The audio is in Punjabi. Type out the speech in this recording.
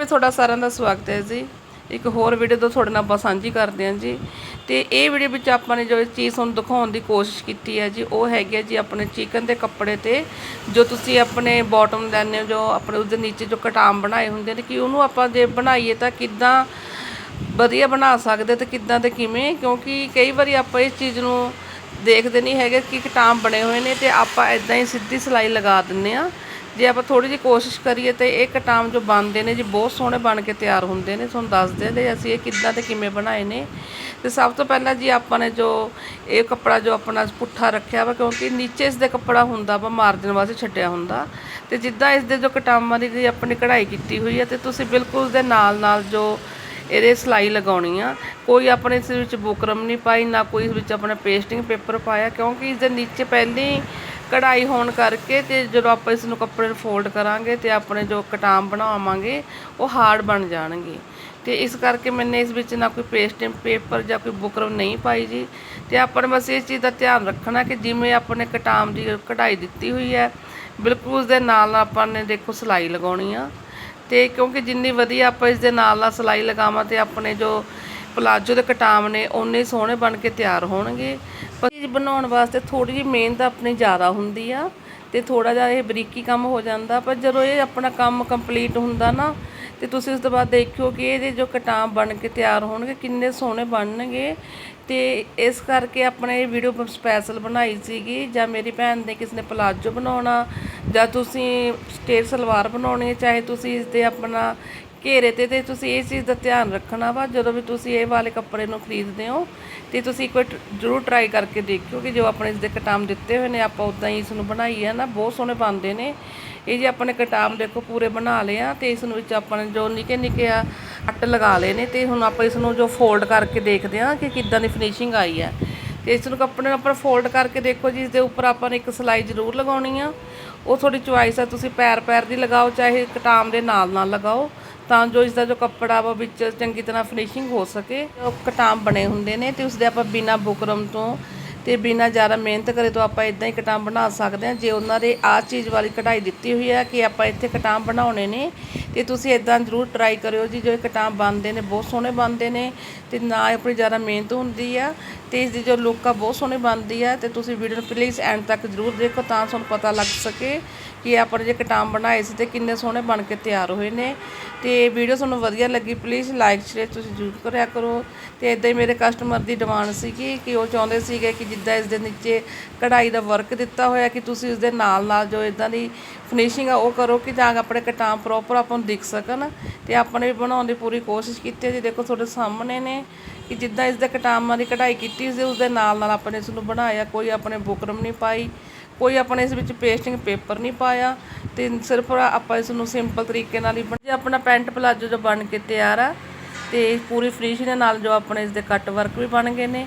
ਵੀ ਤੁਹਾਡਾ ਸਾਰਿਆਂ ਦਾ ਸਵਾਗਤ ਹੈ ਜੀ। ਇੱਕ ਹੋਰ ਵੀਡੀਓ ਤੋਂ ਤੁਹਾਡੇ ਨਾਲ ਆਪਾਂ ਸਾਂਝੀ ਕਰਦੇ ਹਾਂ ਜੀ। ਤੇ ਇਹ ਵੀਡੀਓ ਵਿੱਚ ਆਪਾਂ ਨੇ ਜੋ ਚੀਜ਼ ਤੁਹਾਨੂੰ ਦਿਖਾਉਣ ਦੀ ਕੋਸ਼ਿਸ਼ ਕੀਤੀ ਹੈ ਜੀ, ਉਹ ਹੈਗੀ ਹੈ ਜੀ ਆਪਣੇ ਚਿਕਨ ਦੇ ਕੱਪੜੇ ਤੇ, ਜੋ ਤੁਸੀਂ ਆਪਣੇ ਬਾਟਮ ਲੈਂਦੇ ਹੋ ਜੋ ਆਪਣੇ ਉਹਦੇ ਨੀਚੇ ਜੋ ਕਟਾਮ ਬਣਾਏ ਹੁੰਦੇ ਨੇ, ਕਿ ਉਹਨੂੰ ਆਪਾਂ ਜੇ ਬਣਾਈਏ ਤਾਂ ਕਿੱਦਾਂ ਵਧੀਆ ਬਣਾ ਸਕਦੇ ਤੇ ਕਿੱਦਾਂ ਤੇ ਕਿਵੇਂ? ਕਿਉਂਕਿ ਕਈ ਵਾਰੀ ਆਪਾਂ ਇਸ ਚੀਜ਼ ਨੂੰ ਦੇਖਦੇ ਨਹੀਂ ਹੈਗੇ ਕਿ ਕਟਾਮ ਬਣੇ ਹੋਏ ਨੇ ਤੇ ਆਪਾਂ ਇਦਾਂ ਹੀ ਸਿੱਧੀ ਸਿਲਾਈ ਲਗਾ ਦਿੰਨੇ ਆ ਜੇ ਆਪਾਂ ਥੋੜੀ ਜਿਹੀ ਕੋਸ਼ਿਸ਼ ਕਰੀਏ ਤੇ ਇਹ ਕਟਾਮ ਜੋ ਬਣਦੇ ਨੇ, ਜੀ ਬਹੁਤ ਸੋਹਣੇ ਬਣ ਕੇ ਤਿਆਰ ਹੁੰਦੇ ਨੇ, ਤੁਹਾਨੂੰ ਦੱਸਦੇ ਹਾਂ ਅਸੀਂ ਇਹ ਕਿੱਦਾਂ ਤੇ ਕਿਵੇਂ ਬਣਾਏ ਨੇ। ਤੇ ਸਭ ਤੋਂ ਪਹਿਲਾਂ ਜੀ ਆਪਾਂ ਨੇ ਜੋ ਇਹ ਕੱਪੜਾ ਜੋ ਆਪਣਾ ਪੁੱਠਾ ਰੱਖਿਆ ਵਾ, ਕਿਉਂਕਿ ਨੀਚੇ ਇਸ ਦੇ ਕੱਪੜਾ ਹੁੰਦਾ ਵਾ, ਮਾਰਜਨ ਵਾਸਤੇ ਛੱਡਿਆ ਹੁੰਦਾ। ਤੇ ਜਿੱਦਾਂ ਇਸ ਦੇ ਜੋ ਕਟਾਮਾਂ ਦੀ ਜੀ ਆਪਣੀ ਕਢਾਈ ਕੀਤੀ ਹੋਈ ਹੈ ਤੇ ਤੁਸੀਂ ਬਿਲਕੁਲ ਉਸ ਦੇ ਨਾਲ ਨਾਲ ਜੋ ਇਹਦੇ ਸਿਲਾਈ ਲਗਾਉਣੀ ਆ। ਕੋਈ ਆਪਣੇ ਇਸ ਵਿੱਚ ਬੁਕਰਮ ਨਹੀਂ ਪਾਈ, ਨਾ ਕੋਈ ਇਸ ਵਿੱਚ ਆਪਣਾ ਪੇਸਟਿੰਗ ਪੇਪਰ ਪਾਇਆ, ਕਿਉਂਕਿ ਇਸ ਦੇ ਨੀਚੇ ਪਹਿਲਾਂ ਹੀ ਕਢਾਈ ਹੋਣ ਕਰਕੇ ਤੇ ਜਦੋਂ ਆਪਾਂ ਇਸ ਨੂੰ ਕੱਪੜੇ ਨੂੰ ਫੋਲਡ ਕਰਾਂਗੇ ਤੇ ਆਪਣੇ ਜੋ ਕਟਾਮ ਬਣਾਵਾਂਗੇ, ਉਹ ਹਾਰਡ ਬਣ ਜਾਣਗੇ। ਤੇ ਇਸ ਕਰਕੇ ਮੈਨੇ ਇਸ ਵਿੱਚ ਨਾ ਕੋਈ ਪੇਸਟਿੰਗ ਪੇਪਰ ਜਾਂ ਕੋਈ ਬੁਕਰਮ ਨਹੀਂ ਪਾਈ ਜੀ। ਤੇ ਆਪਾਂ ਨੂੰ ਬਸ ਇਹ ਚੀਜ਼ ਦਾ ਧਿਆਨ ਰੱਖਣਾ ਕਿ ਜਿਵੇਂ ਆਪਣੇ ਕਟਾਮ ਦੀ ਕਢਾਈ ਦਿੱਤੀ ਹੋਈ ਹੈ, ਬਿਲਕੁਲ ਉਸ ਦੇ ਨਾਲ ਨਾਲ ਆਪਾਂ ਨੇ ਦੇਖੋ ਸਿਲਾਈ ਲਗਾਉਣੀ ਆ। ਤੇ ਕਿਉਂਕਿ ਜਿੰਨੀ ਵਧੀਆ ਆਪਾਂ ਇਸ ਦੇ ਨਾਲ ਨਾਲ ਸਿਲਾਈ ਲਗਾਵਾਂ ਤੇ ਆਪਣੇ ਜੋ ਪਲਾਜੋ ਦੇ ਕਟਾਮ ਨੇ, ਓਨੇ ਸੋਹਣੇ ਬਣ ਕੇ ਤਿਆਰ ਹੋਣਗੇ। ਚੀਜ਼ ਬਣਾਉਣ ਵਾਸਤੇ ਥੋੜੀ ਜਿਹੀ ਮਿਹਨਤ ਆਪਣੀ ਜ਼ਿਆਦਾ ਹੁੰਦੀ ਆ ਤੇ ਥੋੜਾ ਜਿਹਾ ਇਹ ਬਰੀਕੀ ਕੰਮ ਹੋ ਜਾਂਦਾ। ਪਰ ਜਦੋਂ ਇਹ ਆਪਣਾ ਕੰਮ ਕੰਪਲੀਟ ਹੁੰਦਾ ਨਾ, ਤੇ ਤੁਸੀਂ ਉਸ ਤੋਂ ਬਾਅਦ ਦੇਖਿਓ ਕਿ ਇਹਦੇ ਜੋ ਕਟਾਮ ਬਣ ਕੇ ਤਿਆਰ ਹੋਣਗੇ, ਕਿੰਨੇ ਸੋਹਣੇ ਬਣਨਗੇ। ਤੇ ਇਸ ਕਰਕੇ ਆਪਣੇ ਇਹ ਵੀਡੀਓ ਸਪੈਸ਼ਲ ਬਣਾਈ ਸੀਗੀ, ਜਾਂ ਮੇਰੀ ਭੈਣ ਨੇ ਕਿਸੇ ਨੇ ਪਲਾਜੋ ਬਣਾਉਣਾ, ਜਾਂ ਤੁਸੀਂ ਸਟੇਟ ਸਲਵਾਰ ਬਣਾਉਣੀ ਹੈ, ਚਾਹੇ ਤੁਸੀਂ ਇਸ ਤੇ ਆਪਣਾ ਘੇਰੇ ਤੇ ਤੇ ਤੁਸੀਂ ਇਹ ਚੀਜ਼ ਦਾ ਧਿਆਨ ਰੱਖਣਾ ਵਾ, ਜਦੋਂ ਵੀ ਤੁਸੀਂ ਇਹ ਵਾਲੇ ਕੱਪੜੇ ਨੂੰ ਖਰੀਦਦੇ ਹੋ, ਤੇ ਤੁਸੀਂ ਇੱਕ ਵਾਰ ਟ- ਜ਼ਰੂਰ ਟਰਾਈ ਕਰਕੇ ਦੇਖਿਓ ਕਿ ਜੋ ਆਪਣੇ ਇਸ ਦੇ ਕਟਾਮ ਦਿੱਤੇ ਹੋਏ ਨੇ, ਆਪਾਂ ਉਦਾਂ ਹੀ ਇਸ ਨੂੰ ਬਣਾਈ ਹੈ ਨਾ ਬਹੁਤ ਸੋਹਣੇ ਬਣਦੇ ਨੇ। ਇਹ ਜੇ ਆਪਣੇ ਕਟਾਮ ਦੇਖੋ ਪੂਰੇ ਬਣਾ ਲਏ ਆ, ਤੇ ਇਸ ਨੂੰ ਵਿੱਚ ਆਪਾਂ ਨੇ ਜੋ ਨਿੱਕੇ ਨਿੱਕੇ ਆ ਅੱਟ ਲਗਾ ਲਏ ਨੇ, ਤੇ ਹੁਣ ਆਪਾਂ ਇਸ ਨੂੰ ਜੋ ਫੋਲਡ ਕਰਕੇ ਦੇਖਦੇ ਆ ਕਿ ਕਿੱਦਾਂ ਦੀ ਫਿਨਿਸ਼ਿੰਗ ਆਈ ਹੈ। ਤੇ ਇਸ ਨੂੰ ਕੱਪੜੇ ਨੂੰ ਆਪਾਂ ਫੋਲਡ ਕਰਕੇ ਦੇਖੋ ਜੀ ਇਸ ਦੇ ਉੱਪਰ ਆਪਾਂ ਨੇ ਇੱਕ ਸਲਾਈ ਜ਼ਰੂਰ ਲਗਾਉਣੀ ਆ। ਉਹ ਤੁਹਾਡੀ ਚੁਆਇਸ ਆ, ਤੁਸੀਂ ਪੈਰ ਪੈਰ ਦੀ ਲਗਾਓ, ਚਾਹੇ ਕਟਾਮ ਦੇ ਨਾਲ ਨਾਲ ਲਗਾਓ। ਤਾਂ ਜੋ ਇਸ ਦਾ ਜੋ ਕੱਪੜਾ ਵਾ ਵਿੱਚ ਚੰਗੀ ਤਰ੍ਹਾਂ ਫਿਨਿਸ਼ਿੰਗ ਹੋ ਸਕੇ। ਉਹ ਕਟਾਮ ਬਣੇ ਹੁੰਦੇ ਨੇ ਤੇ ਉਸਦੇ ਆਪਾਂ ਬਿਨਾ ਬੁਕਰਮ ਤੋਂ ਤੇ ਬਿਨਾ ਜ਼ਿਆਦਾ ਮਿਹਨਤ ਕਰੇ ਤੋਂ ਆਪਾਂ ਇਦਾਂ ਹੀ ਕਟਾਮ ਬਣਾ ਸਕਦੇ ਹਾਂ। ਜੇ ਉਹਨਾਂ ਦੇ ਆਹ ਚੀਜ਼ ਵਾਲੀ ਕਢਾਈ ਦਿੱਤੀ ਹੋਈ ਹੈ ਕਿ ਆਪਾਂ ਇੱਥੇ ਕਟਾਮ ਬਣਾਉਣੇ ਨੇ, ਤੇ ਤੁਸੀਂ ਇਦਾਂ ਜ਼ਰੂਰ ਟਰਾਈ ਕਰਿਓ ਜੀ, ਜੋ ਇਹ ਕਟਾਮ ਬਣਦੇ ਨੇ, ਬਹੁਤ ਸੋਹਣੇ ਬਣਦੇ ਨੇ ਤੇ ਨਾ ਆਪਣੀ ਜ਼ਿਆਦਾ ਮਿਹਨਤ ਹੁੰਦੀ ਆ ਤੇ ਇਸ ਦੀ ਜੋ ਲੁੱਕ ਆ ਬਹੁਤ ਸੋਹਣੀ ਬਣਦੀ ਆ ਤੇ ਤੁਸੀਂ ਵੀਡੀਓ ਨੂੰ ਪਲੀਜ਼ ਐਂਡ ਤੱਕ ਜ਼ਰੂਰ ਦੇਖੋ ਤਾਂ ਤੁਹਾਨੂੰ ਪਤਾ ਲੱਗ ਸਕੇ। ਕਿ ਆਪਾਂ ਜੇ ਕਟਾਮ ਬਣਾਏ ਸੀ ਤੇ ਕਿੰਨੇ ਸੋਹਣੇ ਬਣ ਕੇ ਤਿਆਰ ਹੋਏ ਨੇ। ਤੇ ਵੀਡੀਓ ਤੁਹਾਨੂੰ ਵਧੀਆ ਲੱਗੀ ਪਲੀਜ਼ ਲਾਈਕ ਸ਼ੇਅਰ ਤੁਸੀਂ ਜ਼ਰੂਰ ਕਰਿਆ ਕਰੋ। ਤੇ ਇਦਾਂ ਹੀ ਮੇਰੇ ਕਸਟਮਰ ਦੀ ਡਿਮਾਂਡ ਸੀਗੀ ਕਿ ਉਹ ਚਾਹੁੰਦੇ ਸੀਗੇ ਕਿ ਜਿੱਦਾਂ ਇਸ ਦੇ ਨੀਚੇ ਕਢਾਈ ਦਾ ਵਰਕ ਦਿੱਤਾ ਹੋਇਆ ਕਿ ਤੁਸੀਂ ਉਸ ਦੇ ਨਾਲ ਨਾਲ ਜੋ ਇਦਾਂ ਦੀ ਫਿਨਿਸ਼ਿੰਗ ਆ ਉਹ ਕਰੋ ਕਿ ਤਾਂ ਆਪਣੇ ਕਟਾਮ ਪ੍ਰੋਪਰ ਆਪਾਂ ਨੂੰ ਦਿਖ ਸਕਣ। ਤੇ ਆਪਾਂ ਨੇ ਵੀ ਬਣਾਉਣ ਦੀ ਪੂਰੀ ਕੋਸ਼ਿਸ਼ ਕੀਤੀ ਹੈ ਜੀ। ਦੇਖੋ ਤੁਹਾਡੇ ਸਾਹਮਣੇ ਨੇ ਕਿ ਜਿੱਦਾਂ ਇਸ ਦੇ ਕਟਾਮਾਂ ਦੀ ਕਢਾਈ ਕੀਤੀ ਸੀ ਉਸ ਦੇ ਨਾਲ ਨਾਲ ਆਪਾਂ ਨੇ ਇਸ ਨੂੰ ਬਣਾਇਆ, ਕੋਈ ਆਪਣੇ ਬੁਕਰਮ ਨਹੀਂ ਪਾਈ। ਕੋਈ ਆਪਣੇ ਇਸ ਵਿੱਚ ਪੇਸਟਿੰਗ ਪੇਪਰ ਨਹੀਂ ਪਾਇਆ ਤੇ ਸਿਰਫ ਆਪਾਂ ਇਸ ਨੂੰ ਸਿੰਪਲ ਤਰੀਕੇ ਨਾਲ ਹੀ ਬਣ ਆਪਣਾ ਪੈਂਟ ਪਲਾਜੋ ਜੋ ਬਣ ਕੇ ਤਿਆਰ ਆ, ਤੇ ਪੂਰੀ ਫਿਨਿਸ਼ਿੰਗ ਦੇ ਨਾਲ ਜੋ ਆਪਣੇ ਇਸ ਦੇ ਕੱਟ ਵਰਕ ਵੀ ਬਣ ਗਏ ਨੇ।